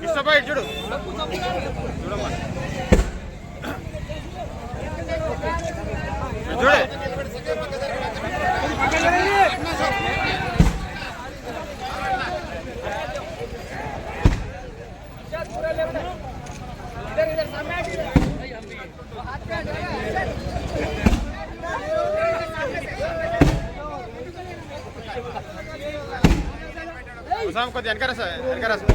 కృష్ణబాయి చూడు. చూడమ్మా చూడే ఉసాం కొద్ది వెనకాల సార్ వెనకాల సార్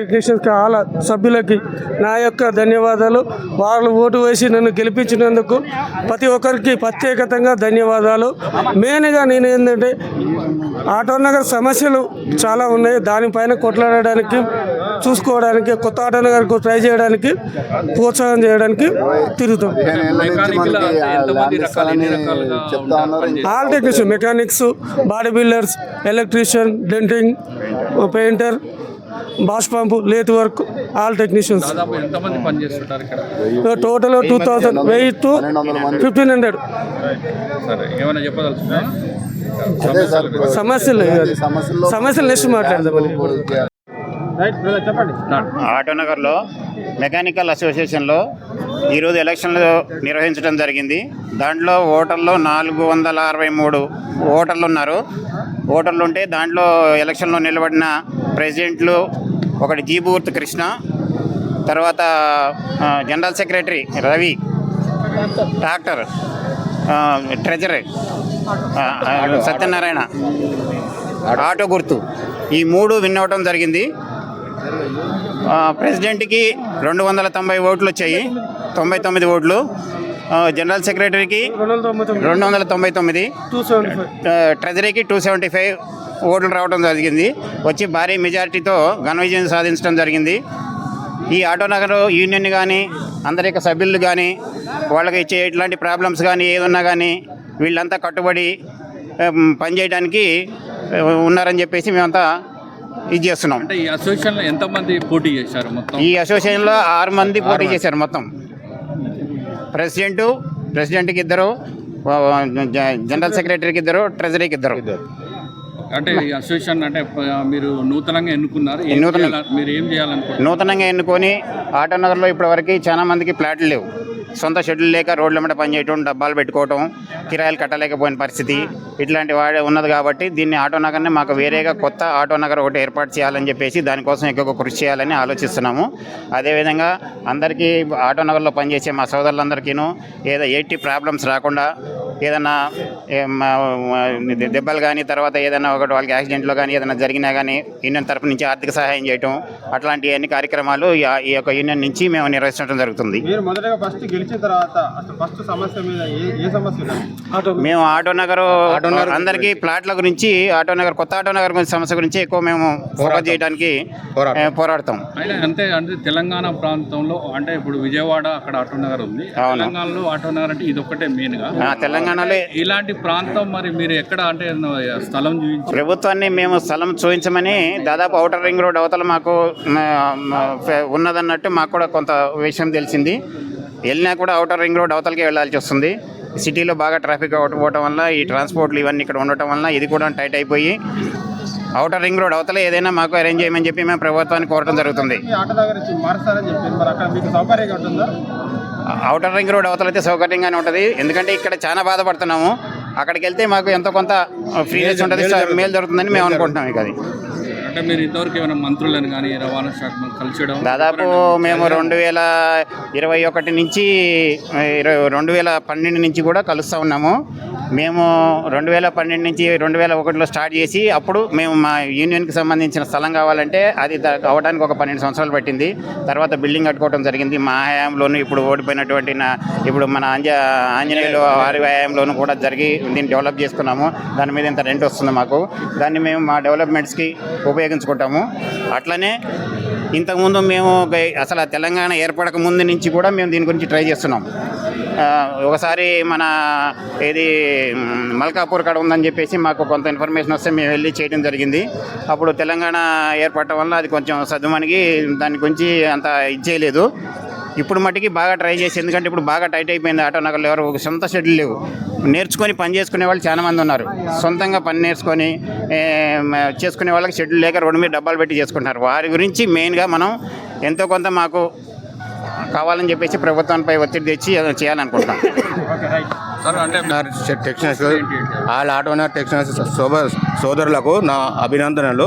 అభ్యర్థి ఆల సభ్యులకి నా యొక్క ధన్యవాదాలు. వాళ్ళు ఓటు వేసి నన్ను గెలిపించినందుకు ప్రతి ఒక్కరికి ప్రత్యేకతంగా ధన్యవాదాలు. మెయిన్గా నేను ఏంటంటే ఆటో నగర్ సమస్యలు చాలా ఉన్నాయి. దానిపైన కొట్లాడడానికి చూసుకోవడానికి కొత్త ఆటో నగర్కు ట్రై చేయడానికి ప్రోత్సాహం చేయడానికి తిరుగుతాం. All technician mechanics body builders electrician denting painter Bosch pump lathe work all technicians total two thousand వెయ్యి టు ఫిఫ్టీన్ హండ్రెడ్ సరే ఏమైనా చెప్పదలుచుకున్నా సమస్యలు సమస్యలు నెక్స్ట్ మాట్లాడదామని ఆటోనగర్లో మెకానికల్ అసోసియేషన్లో ఈరోజు ఎలక్షన్లు నిర్వహించడం జరిగింది. దాంట్లో ఓటర్లు నాలుగు వందల అరవై మూడు ఓటర్లు ఉన్నారు. ఓటర్లు ఉంటే దాంట్లో ఎలక్షన్లో నిలబడిన ప్రెసిడెంట్లు ఒకటి జీబూర్త్ కృష్ణ తర్వాత general secretary Ravi doctor treasury Satyanarayana auto గుర్తు. ఈ మూడు విన్ అవ్వడం జరిగింది ప్రెసిడెంట్కి రెండు వందల తొంభై ఓట్లు వచ్చాయి. తొంభై తొమ్మిది ఓట్లు. జనరల్ సెక్రటరీకి రెండు వందల తొంభై తొమ్మిది. ట్రెజరీకి టూ సెవెంటీ ఫైవ్. ఓట్లు రావడం జరిగింది. వచ్చి భారీ మెజారిటీతో ఘన విజయం సాధించడం జరిగింది. ఈ ఆటో నగర్ యూనియన్ కానీ అందరి యొక్క సభ్యులు కానీ వాళ్ళకి ఇచ్చే ఇట్లాంటి ప్రాబ్లమ్స్ కానీ ఏదున్నా కానీ వీళ్ళంతా కట్టుబడి పనిచేయడానికి ఉన్నారని చెప్పేసి మేమంతా ఇది చేస్తున్నాం. అంటే ఈ అసోసియేషన్లో ఎంతమంది పోటీ చేశారు మొత్తం? ఈ అసోసియేషన్లో ఆరు మంది పోటీ చేశారు మొత్తం. ప్రెసిడెంటు ప్రెసిడెంట్కి ఇద్దరు జనరల్ సెక్రటరీకి ఇద్దరు ట్రెజరీకి ఇద్దరు. అంటే అసోసియేషన్ అంటే మీరు నూతనంగా ఎన్నుకున్నారు. మీరు ఏం చేయాలనుకుంటున్నారు? నూతనంగా ఎన్నుకొని ఆటో నగర్లో ఇప్పటివరకు చాలా మందికి ప్లాట్లు లేవు. సొంత షెడ్యూల్ లేక రోడ్ల మీద పనిచేయటం డబ్బాలు పెట్టుకోవటం కిరాయిలు కట్టలేకపోయిన పరిస్థితి. ఇట్లాంటి వాడే ఉన్నది కాబట్టి దీన్ని ఆటో నగర్ని మాకు వేరేగా కొత్త ఆటో నగర్ ఒకటి ఏర్పాటు చేయాలని చెప్పేసి దానికోసం ఎక్కువ కృషి చేయాలని ఆలోచిస్తున్నాము. అదేవిధంగా అందరికీ ఆటో నగర్లో పనిచేసే మా సోదరులందరికీను ఏదో ఎయిటీ ప్రాబ్లమ్స్ రాకుండా ఏదన్నా దెబ్బలు కానీ తర్వాత ఏదైనా ఒకటి వాళ్ళకి యాక్సిడెంట్లో కానీ ఏదైనా జరిగినా కానీ యూనియన్ తరపు నుంచి ఆర్థిక సహాయం చేయటం అట్లాంటి అన్ని కార్యక్రమాలు ఈ యొక్క యూనియన్ నుంచి మేము నిర్వహించడం జరుగుతుంది. మీరు మొదటగా ఫస్ట్ గెలిచిన తర్వాత అసలు ఫస్ట్ సమస్య మీద ఏ ఏ సమస్య ఉన్నది మేము ఆటో నగర్ అందరికీ ప్లాట్ల గురించి ఆటో నగర్ కొత్త ఆటో నగర్ గురించి సమస్య గురించి ఎక్కువ మేము ఫోకస్ చేయడానికి పోరాడతాం. అంతే అంటే తెలంగాణ ప్రాంతంలో అంటే ఇప్పుడు విజయవాడ అక్కడ ఆటో నగర్ ఉంది. తెలంగాణలో ఆటో నగర్ అంటే ఇది ఒక్కటే మెయిన్గా. ఆ, తెలంగాణలో ఇలాంటి ప్రాంతం మరి మీరు ఎక్కడ అంటే స్థలం ప్రభుత్వాన్ని మేము స్థలం చూపించమని దాదాపు అవుటర్ రింగ్ రోడ్ అవతల మాకు ఉన్నదన్నట్టు మాకు కూడా కొంత విషయం తెలిసింది. వెళ్ళినా కూడా అవుటర్ రింగ్ రోడ్ అవతలకే వెళ్ళాల్సి వస్తుంది. సిటీలో బాగా ట్రాఫిక్ అవకపోవటం వల్ల ఈ ట్రాన్స్పోర్ట్లు ఇవన్నీ ఇక్కడ ఉండటం వల్ల ఇది కూడా టైట్ అయిపోయి అవుటర్ రింగ్ రోడ్ అవతల ఏదైనా మాకు అరేంజ్ చేయమని చెప్పి మేము ప్రభుత్వాన్ని కోరడం జరుగుతుంది. ఈ ఆటో దగ్గర నుంచి మారుస్తారని చెప్పారు. మరి అక్కడ మీకు సౌకర్యంగా ఉంటుందా? అవుటర్ రింగ్ రోడ్ అవతల అయితే సౌకర్యంగానే ఉంటుంది. ఎందుకంటే ఇక్కడ చాలా బాధపడుతున్నాము. అక్కడికి వెళ్తే మాకు ఎంతో కొంత ఫ్రీనెస్ ఉంటుంది. మేలు జరుగుతుందని మేము అనుకుంటున్నాం ఇక అది. అంటే మీరు ఇంతవరకు ఏమైనా మంత్రులను కానీ రవాణా శాఖ కలిసడం దాదాపు మేము రెండు వేల ఇరవై ఒకటి నుంచి రెండు వేల పన్నెండు నుంచి కూడా కలుస్తూ ఉన్నాము. మేము రెండు వేల పన్నెండు నుంచి రెండు వేల ఒకటిలో స్టార్ట్ చేసి అప్పుడు మేము మా యూనియన్కి సంబంధించిన స్థలం కావాలంటే అది అవ్వడానికి ఒక పన్నెండు సంవత్సరాలు పట్టింది. తర్వాత బిల్డింగ్ కట్టుకోవడం జరిగింది. మా హయాంలోను ఇప్పుడు ఓడిపోయినటువంటి నా ఇప్పుడు మన అంజ ఆంజనేయులు వారి హయాంలోను కూడా జరిగి దీన్ని డెవలప్ చేసుకున్నాము దాని మీద ఇంత రెంట్ వస్తుంది మాకు. దాన్ని మేము మా డెవలప్మెంట్స్కి ఉపయోగించుకుంటాము. అట్లనే ఇంతకుముందు మేము అసలు తెలంగాణ ఏర్పడక ముందు నుంచి కూడా మేము దీని గురించి ట్రై చేస్తున్నాం. ఒకసారి మన ఏది మల్కాపూర్ కాడ ఉందని చెప్పేసి మాకు కొంత ఇన్ఫర్మేషన్ వస్తే మేము వెళ్ళి చేయడం జరిగింది. అప్పుడు తెలంగాణ ఏర్పడటం వల్ల అది కొంచెం సద్దుమణిగి దాని గురించి అంత ఇచ్చేయలేదు ఇప్పుడు మటుకి బాగా ట్రై చేసి ఎందుకంటే ఇప్పుడు బాగా టైట్ అయిపోయింది ఆటో నగర్లో ఎవరు ఒక సొంత షెడ్యూల్ లేవు. నేర్చుకొని పని చేసుకునే వాళ్ళు చాలా మంది ఉన్నారు. సొంతంగా పని నేర్చుకొని చేసుకునే వాళ్ళకి షెడ్యూల్ లేక రోడ్డు మీద డబ్బాలు పెట్టి చేసుకుంటున్నారు. వారి గురించి మెయిన్గా మనం ఎంతో కొంత మాకు కావాలని చెప్పేసి ప్రభుత్వంపై ఒత్తిడి తెచ్చి చేయాలనుకుంటున్నాం. సార్ అంటే టెక్నీషియన్స్ ఆల్ ఆటోనర్ టెక్నీషియన్స్ సోదర సోదరులకు నా అభినందనలు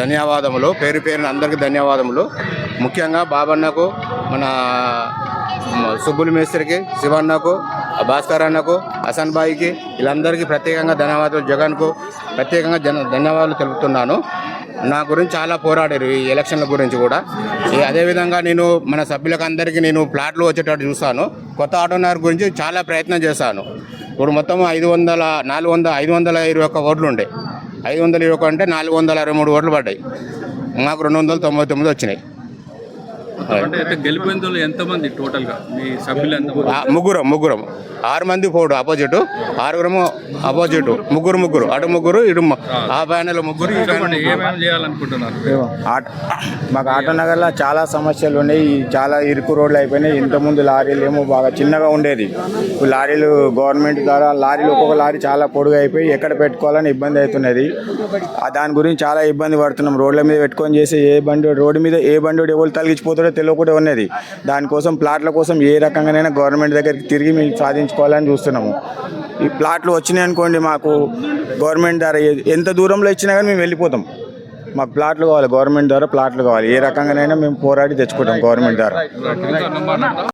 ధన్యవాదములు పేరు పేరున అందరికీ ధన్యవాదములు. ముఖ్యంగా బాబన్నకు మన సుబ్బుల్ మేస్త్రికి శివన్నకు భాస్కర్ అన్నకు హసన్ బాయికి వీళ్ళందరికీ ప్రత్యేకంగా ధన్యవాదాలు జగన్కు ప్రత్యేకంగా జన ధన్యవాదాలు తెలుపుతున్నాను. నా గురించి చాలా పోరాడారు ఈ ఎలక్షన్ల గురించి కూడా. అదేవిధంగా నేను మన సభ్యులకు అందరికీ నేను ప్లాట్లు వచ్చేటట్టు చూస్తాను. కొత్త ఆటోనర్ గురించి చాలా ప్రయత్నం చేశాను. ఇప్పుడు మొత్తం ఐదు వందల నాలుగు వందల ఐదు వందల ఇరవై ఒక్క ఓట్లు ఉండే. ఐదు వందల ఇరవై ఒక్క అంటే నాలుగు వందల అరవై మూడు ఓట్లు పడ్డాయి. మాకు రెండు వందల తొంభై తొమ్మిది వచ్చినాయి. గెలిపోయిన ఎంతమంది మీ సభ్యులు ముగ్గురం ముగ్గురం. ఆరు మంది పోడు ఆపోజిట్ ఆరుగురము ఆపోజిట్. ముగ్గురు ముగ్గురు. అటు ముగ్గురు ఇటు ఆ. ప్యానెల్ ముగ్గురు ఏమేమి చేయాలనుకుంటున్నారు? మాకు ఆటో నగర్లో చాలా సమస్యలు ఉన్నాయి. చాలా ఇరుకు రోడ్లు అయిపోయినాయి. ఇంతకుముందు లారీలు ఏమో బాగా చిన్నగా ఉండేది. లారీలు గవర్నమెంట్ ద్వారా లారీలు ఒక్కొక్క లారీ చాలా పొడుగు అయిపోయి ఎక్కడ పెట్టుకోవాలని ఇబ్బంది అవుతున్నది. ఆ దాని గురించి చాలా ఇబ్బంది పడుతున్నాం. రోడ్ల మీద పెట్టుకొని చేసి ఏ బండి రోడ్డు మీద ఏ బండి ఎవరు తలిగించిపోతాడో తెలియకుండా ఉన్నది. దానికోసం ప్లాట్ల కోసం ఏ రకంగానైనా గవర్నమెంట్ దగ్గరికి తిరిగి మేము సాధించుకోవాలని చూస్తున్నాము. ఈ ప్లాట్లు వచ్చినాయి అనుకోండి మాకు గవర్నమెంట్ ద్వారా ఎంత దూరంలో ఇచ్చినా కానీ మేము వెళ్ళిపోతాం. మాకు ప్లాట్లు కావాలి గవర్నమెంట్ ద్వారా ప్లాట్లు కావాలి. ఏ రకంగానైనా మేము పోరాడి తెచ్చుకుంటాం గవర్నమెంట్ ద్వారా.